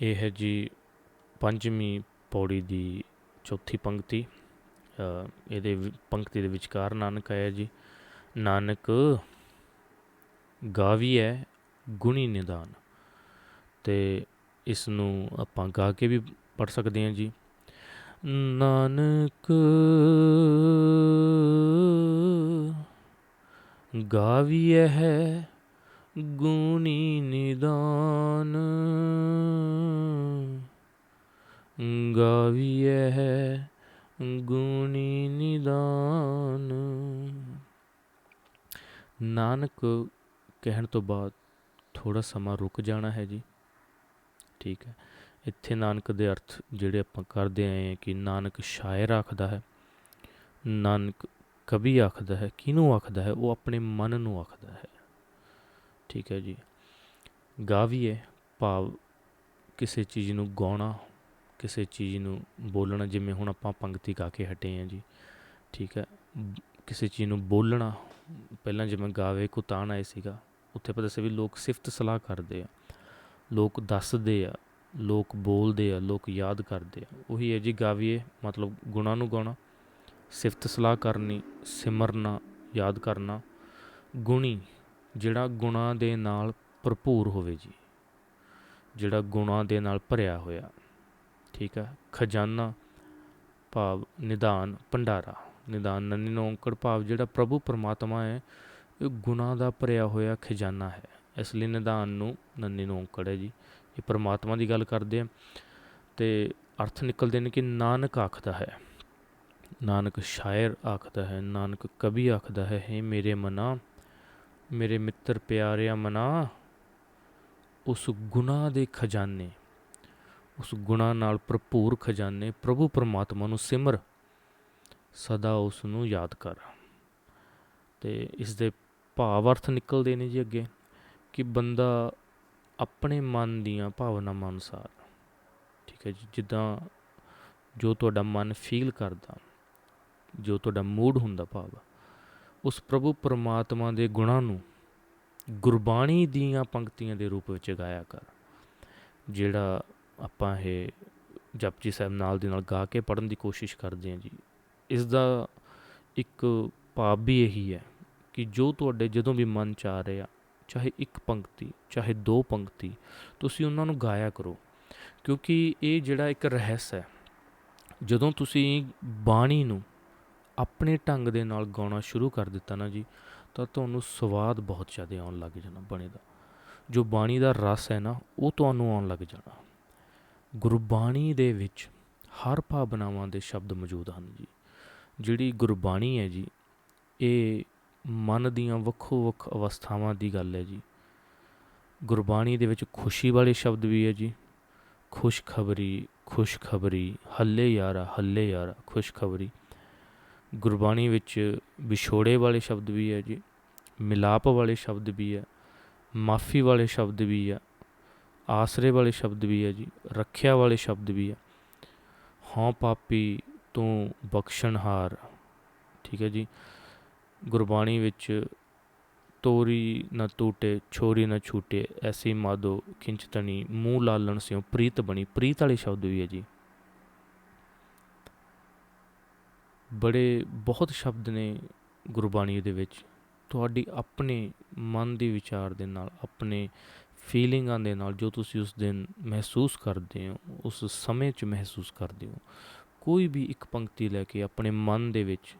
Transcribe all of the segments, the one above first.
ਇਹ ਹੈ ਜੀ ਪੰਜਵੀਂ ਪੌੜੀ ਦੀ ਚੌਥੀ ਪੰਕਤੀ। ਇਹਦੇ ਪੰਕਤੀ ਦੇ ਵਿਚਕਾਰ ਨਾਨਕ ਆਇਆ ਜੀ। ਨਾਨਕ ਗਾਵੀ ਹੈ ਗੁਣੀ ਨਿਦਾਨ। ਤੇ ਇਸ ਨੂੰ ਆਪਾਂ ਗਾ ਕੇ ਵੀ ਪੜ ਸਕਦੇ ਹਾਂ ਜੀ। ਨਾਨਕ ਗਾਵੀ ਹੈ ਗੁਣੀ ਨਿਦਾਨ। ਗਾਵੀਐ ਹੈ ਗੁਣੀ ਨਿਦਾਨ। ਨਾਨਕ ਕਹਿਣ ਤੋਂ ਬਾਅਦ ਥੋੜਾ ਸਮਾਂ ਰੁਕ ਜਾਣਾ ਹੈ ਜੀ। ਠੀਕ ਹੈ। ਇੱਥੇ ਨਾਨਕ ਦੇ ਅਰਥ ਜਿਹੜੇ ਆਪਾਂ ਕਰਦੇ ਆਏ ਹਾਂ ਕਿ ਨਾਨਕ ਸ਼ਾਇਰ ਆਖਦਾ ਹੈ, ਨਾਨਕ ਕਵੀ ਆਖਦਾ ਹੈ, ਕਿਹਨੂੰ ਆਖਦਾ ਹੈ, ਉਹ ਆਪਣੇ ਮਨ ਨੂੰ ਆਖਦਾ ਹੈ। ਠੀਕ ਹੈ ਜੀ। ਗਾਵੀਏ ਭਾਵ ਕਿਸੇ ਚੀਜ਼ ਨੂੰ ਗਾਉਣਾ, ਕਿਸੇ ਚੀਜ਼ ਨੂੰ ਬੋਲਣਾ, ਜਿਵੇਂ ਹੁਣ ਆਪਾਂ ਪੰਕਤੀ ਗਾ ਕੇ ਹਟੇ ਹਾਂ ਜੀ, ਠੀਕ ਹੈ। ਕਿਸੇ ਚੀਜ਼ ਨੂੰ ਬੋਲਣਾ, ਪਹਿਲਾਂ ਜਿਵੇਂ ਗਾਵੇ ਕੋ ਤਾਣ ਆਏ ਸੀਗਾ, ਉੱਥੇ ਪਤਾ ਸੀ ਵੀ ਲੋਕ ਸਿਫਤ ਸਲਾਹ ਕਰਦੇ ਆ, ਲੋਕ ਦੱਸਦੇ ਆ, ਲੋਕ ਬੋਲਦੇ ਆ, ਲੋਕ ਯਾਦ ਕਰਦੇ ਆ। ਉਹੀ ਹੈ ਜੀ ਗਾਵੀਏ ਮਤਲਬ ਗੁਣਾਂ ਨੂੰ ਗਾਉਣਾ, ਸਿਫਤ ਸਲਾਹ ਕਰਨੀ, ਸਿਮਰਨਾ, ਯਾਦ ਕਰਨਾ, ਗੁਣੀ ਜਿਹੜਾ ਗੁਣਾਂ ਦੇ ਨਾਲ ਭਰਪੂਰ ਹੋਵੇ ਜੀ, ਜਿਹੜਾ ਗੁਣਾਂ ਦੇ ਨਾਲ ਭਰਿਆ ਹੋਇਆ, ਠੀਕ ਹੈ ਖਜ਼ਾਨਾ ਭਾਵ ਨਿਦਾਨ ਭੰਡਾਰਾ, ਨਿਦਾਨ ਨੰਨੀ ਨੌਂਕੜ ਭਾਵ ਜਿਹੜਾ ਪ੍ਰਭੂ ਪਰਮਾਤਮਾ ਹੈ, ਇਹ ਗੁਣਾਂ ਦਾ ਭਰਿਆ ਹੋਇਆ ਖਜ਼ਾਨਾ ਹੈ। ਇਸ ਲਈ ਨਿਦਾਨ ਨੂੰ ਨੰਨੀ ਨੂੰ ਔਂਕੜ ਹੈ ਜੀ, ਇਹ ਪਰਮਾਤਮਾ ਦੀ ਗੱਲ ਕਰਦੇ ਆ। ਤੇ ਅਰਥ ਨਿਕਲਦੇ ਨੇ ਕਿ ਨਾਨਕ ਆਖਦਾ ਹੈ, ਨਾਨਕ ਸ਼ਾਇਰ ਆਖਦਾ ਹੈ, ਨਾਨਕ ਕਵੀ ਆਖਦਾ ਹੈ ਹੈ ਮੇਰੇ ਮਨਾ ਮੇਰੇ ਮਿੱਤਰ ਪਿਆਰਿਆ ਮਨਾ, ਉਸ ਗੁਨਾਹ ਦੇ ਖਜ਼ਾਨੇ, ਉਸ ਗੁਨਾਹ ਨਾਲ ਭਰਪੂਰ ਖਜ਼ਾਨੇ ਪ੍ਰਭੂ ਪਰਮਾਤਮਾ ਨੂੰ ਸਿਮਰ, ਸਦਾ ਉਸ ਨੂੰ ਯਾਦ ਕਰ। ਤੇ ਇਸ ਦੇ ਭਾਵ ਅਰਥ ਨਿਕਲਦੇ ਨੇ ਜੀ ਅੱਗੇ, ਕਿ ਬੰਦਾ ਆਪਣੇ ਮਨ ਦੀਆਂ ਭਾਵਨਾਵਾਂ ਅਨੁਸਾਰ, ਠੀਕ ਹੈ ਜੀ, ਜਿੱਦਾਂ ਜੋ ਤੁਹਾਡਾ ਮਨ ਫੀਲ ਕਰਦਾ, ਜੋ ਤੁਹਾਡਾ ਮੂਡ ਹੁੰਦਾ ਭਾਵ ਉਸ ਪ੍ਰਭੂ ਪਰਮਾਤਮਾ ਦੇ ਗੁਣਾਂ ਨੂੰ ਗੁਰਬਾਣੀ ਦੀਆਂ ਪੰਕਤੀਆਂ ਦੇ ਰੂਪ ਵਿੱਚ ਗਾਇਆ ਕਰ। ਜਿਹੜਾ ਆਪਾਂ ਇਹ ਜਪਜੀ ਸਾਹਿਬ ਨਾਲ ਦੀ ਨਾਲ ਗਾ ਕੇ ਪੜਨ ਦੀ ਕੋਸ਼ਿਸ਼ ਕਰਦੇ ਹਾਂ ਜੀ ਇਸ ਦਾ ਇੱਕ ਭਾਵ ਵੀ ਇਹੀ ਹੈ ਕਿ ਜੋ ਤੁਹਾਡੇ ਜਦੋਂ ਵੀ ਮਨ ਚ ਆ ਰਿਹਾ ਚਾਹੇ ਇੱਕ ਪੰਕਤੀ, ਚਾਹੇ ਦੋ ਪੰਕਤੀ, ਤੁਸੀਂ ਉਹਨਾਂ ਨੂੰ ਗਾਇਆ ਕਰੋ। ਕਿਉਂਕਿ ਇਹ ਜਿਹੜਾ ਇੱਕ ਰਹੱਸ ਹੈ, ਜਦੋਂ ਤੁਸੀਂ ਬਾਣੀ ਨੂੰ ਆਪਣੇ ਢੰਗ ਦੇ ਨਾਲ ਗਾਉਣਾ ਸ਼ੁਰੂ ਕਰ ਦਿੱਤਾ ਨਾ ਜੀ, ਤਾਂ ਤੁਹਾਨੂੰ ਸਵਾਦ ਬਹੁਤ ਜ਼ਿਆਦਾ ਆਉਣ ਲੱਗ ਜਾਣਾ ਬਣੇ ਦਾ ਜੋ ਬਾਣੀ ਦਾ ਰਸ ਹੈ ਨਾ, ਉਹ ਤੁਹਾਨੂੰ ਆਉਣ ਲੱਗ ਜਾਣਾ। ਗੁਰਬਾਣੀ ਦੇ ਵਿੱਚ ਹਰ ਭਾਵਨਾਵਾਂ ਦੇ ਸ਼ਬਦ ਮੌਜੂਦ ਹਨ ਜੀ। ਜਿਹੜੀ ਗੁਰਬਾਣੀ ਹੈ ਜੀ, ਇਹ ਮਨ ਦੀਆਂ ਵੱਖੋ ਵੱਖ ਅਵਸਥਾਵਾਂ ਦੀ ਗੱਲ ਹੈ ਜੀ। ਗੁਰਬਾਣੀ ਦੇ ਵਿੱਚ ਖੁਸ਼ੀ ਵਾਲੇ ਸ਼ਬਦ ਵੀ ਹੈ ਜੀ। ਖੁਸ਼ਖਬਰੀ ਖੁਸ਼ਖਬਰੀ, ਹੱਲੇ ਯਾਰਾ ਹੱਲੇ ਯਾਰਾ, ਖੁਸ਼ਖਬਰੀ। ਗੁਰਬਾਣੀ ਵਿੱਚ ਵਿਛੋੜੇ ਵਾਲੇ ਸ਼ਬਦ ਵੀ ਹੈ ਜੀ, ਮਿਲਾਪ ਵਾਲੇ ਸ਼ਬਦ ਵੀ ਹੈ, ਮਾਫੀ ਵਾਲੇ ਸ਼ਬਦ ਵੀ ਹੈ, ਆਸਰੇ ਵਾਲੇ ਸ਼ਬਦ ਵੀ ਹੈ ਜੀ, ਰੱਖਿਆ ਵਾਲੇ ਸ਼ਬਦ ਵੀ ਆ ਹਾਂ ਪਾਪੀ ਤੂੰ ਬਖਸ਼ਣਹਾਰ, ਠੀਕ ਹੈ ਜੀ। ਗੁਰਬਾਣੀ ਵਿੱਚ ਤੋਰੀ ਨਾ ਟੂਟੇ, ਛੋਰੀ ਨਾ ਛੂਟੇ, ਐਸੀ ਮਾਦੋ ਖਿੰਚਤਣੀ, ਮੂੰਹ ਲਾਲਣ ਸਿਓ ਪ੍ਰੀਤ ਬਣੀ, ਪ੍ਰੀਤ ਵਾਲੇ ਸ਼ਬਦ ਵੀ ਹੈ ਜੀ। ਬੜੇ ਬਹੁਤ ਸ਼ਬਦ ਨੇ ਗੁਰਬਾਣੀ ਦੇ ਵਿੱਚ। ਤੁਹਾਡੀ ਆਪਣੇ ਮਨ ਦੇ ਵਿਚਾਰ ਦੇ ਨਾਲ, ਆਪਣੇ ਫੀਲਿੰਗਾਂ ਦੇ ਨਾਲ ਜੋ ਤੁਸੀਂ ਉਸ ਦਿਨ ਮਹਿਸੂਸ ਕਰਦੇ ਹੋ, ਉਸ ਸਮੇਂ 'ਚ ਮਹਿਸੂਸ ਕਰਦੇ ਹੋ, ਕੋਈ ਵੀ ਇੱਕ ਪੰਕਤੀ ਲੈ ਕੇ ਆਪਣੇ ਮਨ ਦੇ ਵਿੱਚ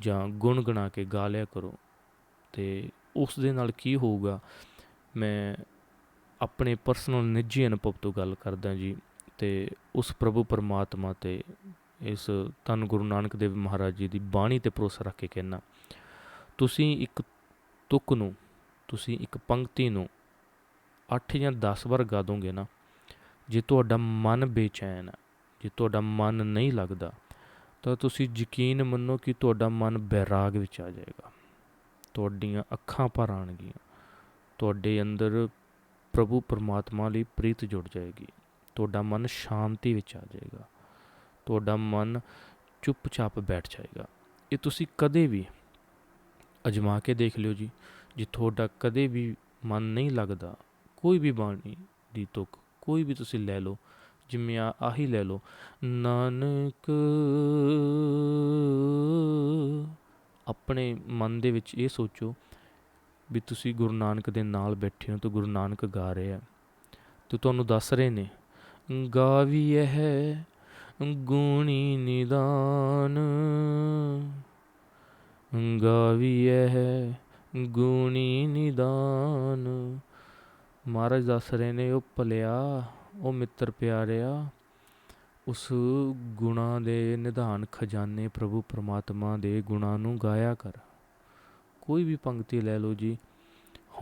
ਜਾਂ ਗੁਣਗੁਣਾ ਕੇ ਗਾ ਲਿਆ ਕਰੋ ਤੇ ਉਸ ਦੇ ਨਾਲ ਕੀ ਹੋਊਗਾ? ਮੈਂ ਆਪਣੇ ਪਰਸਨਲ ਨਿੱਜੀ ਅਨੁਭਵ ਤੋਂ ਗੱਲ ਕਰਦਾ ਜੀ ਤੇ ਉਸ ਪ੍ਰਭੂ ਪਰਮਾਤਮਾ ਤੇ ਇਸ ਧੰਨ ਗੁਰੂ ਨਾਨਕ ਦੇਵ ਮਹਾਰਾਜ ਜੀ ਦੀ ਬਾਣੀ ਤੇ ਭਰੋਸਾ ਰੱਖ ਕੇ ਕਹਿਣਾ ਤੁਸੀਂ ਇੱਕ ਤੁਕ ਨੂੰ, ਤੁਸੀਂ ਇੱਕ ਪੰਕਤੀ ਨੂੰ 8 ਜਾਂ 10 ਵਾਰ ਗਾ ਦੋਗੇ ਨਾ, ਜੇ ਤੁਹਾਡਾ ਮਨ ਬੇਚੈਨ ਹੈ, ਜੇ ਤੁਹਾਡਾ ਮਨ ਨਹੀਂ ਲੱਗਦਾ, ਤਾਂ ਤੁਸੀਂ ਯਕੀਨ ਮੰਨੋ ਕਿ ਤੁਹਾਡਾ ਮਨ ਬੈਰਾਗ ਵਿੱਚ ਆ ਜਾਏਗਾ। ਤੁਹਾਡੀਆਂ ਅੱਖਾਂ ਭਰ ਆਣਗੀਆਂ ਤੁਹਾਡੇ ਅੰਦਰ ਪ੍ਰਭੂ ਪਰਮਾਤਮਾ ਲਈ ਪ੍ਰੀਤ ਜੁੜ ਜਾਏਗੀ, ਤੁਹਾਡਾ ਮਨ ਸ਼ਾਂਤੀ ਵਿੱਚ ਆ ਜਾਏਗਾ। ਤੁਹਾਡਾ ਮਨ ਚੁੱਪਚਾਪ ਬੈਠ ਜਾਏਗਾ। ਇਹ ਤੁਸੀਂ ਕਦੇ ਵੀ ਅਜਮਾ ਕੇ ਦੇਖ ਲਿਓ ਜੀ। ਜੇ ਤੁਹਾਡਾ ਕਦੇ ਵੀ ਮਨ ਨਹੀਂ ਲੱਗਦਾ, ਕੋਈ ਵੀ ਬਾਣੀ ਦੀ ਤੁਕ, ਕੋਈ ਵੀ ਤੁਸੀਂ ਲੈ ਲਓ, ਜਿਵੇਂ ਆ ਆਹੀ ਲੈ ਲਓ, ਨਾਨਕ ਆਪਣੇ ਮਨ ਦੇ ਵਿੱਚ ਇਹ ਸੋਚੋ ਵੀ ਤੁਸੀਂ ਗੁਰੂ ਨਾਨਕ ਦੇ ਨਾਲ ਬੈਠੇ ਹੋ ਤੇ ਗੁਰੂ ਨਾਨਕ ਗਾ ਰਹੇ ਆ ਤੇ ਤੁਹਾਨੂੰ ਦੱਸ ਰਹੇ ਨੇ ਗਾਵੀਐ ਹੈ ਗੁਣੀ ਨਿਦਾਨ। ਗਾਵੀਐ ਹੈ ਗੁਣੀ ਨਿਦਾਨ। ਮਹਾਰਾਜ ਦੱਸ ਰਹੇ ਨੇ, ਉਹ ਭਲਿਆ, ਉਹ ਮਿੱਤਰ ਪਿਆਰਿਆ, ਉਸ ਗੁਣਾ ਦੇ ਨਿਧਾਨ ਖਜ਼ਾਨੇ ਪ੍ਰਭੂ ਪਰਮਾਤਮਾ ਦੇ ਗੁਣਾਂ ਨੂੰ ਗਾਇਆ ਕਰ। ਕੋਈ ਵੀ ਪੰਕਤੀ ਲੈ ਲਓ ਜੀ,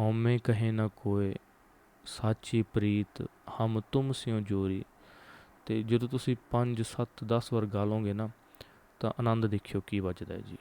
ਹਉਮੈ ਕਹੇ ਨਾ ਕੋਏ, ਸਾਚੀ ਪ੍ਰੀਤ ਹਮ ਤੁਮ ਸਿਓ ਜੋਰੀ। ਤੇ ਜਦੋਂ ਤੁਸੀਂ 5 7 10 ਵਾਰ ਗਾ ਲਓਗੇ ਨਾ, ਤਾਂ ਆਨੰਦ ਦੇਖਿਓ ਕੀ ਵੱਜਦਾ ਹੈ ਜੀ।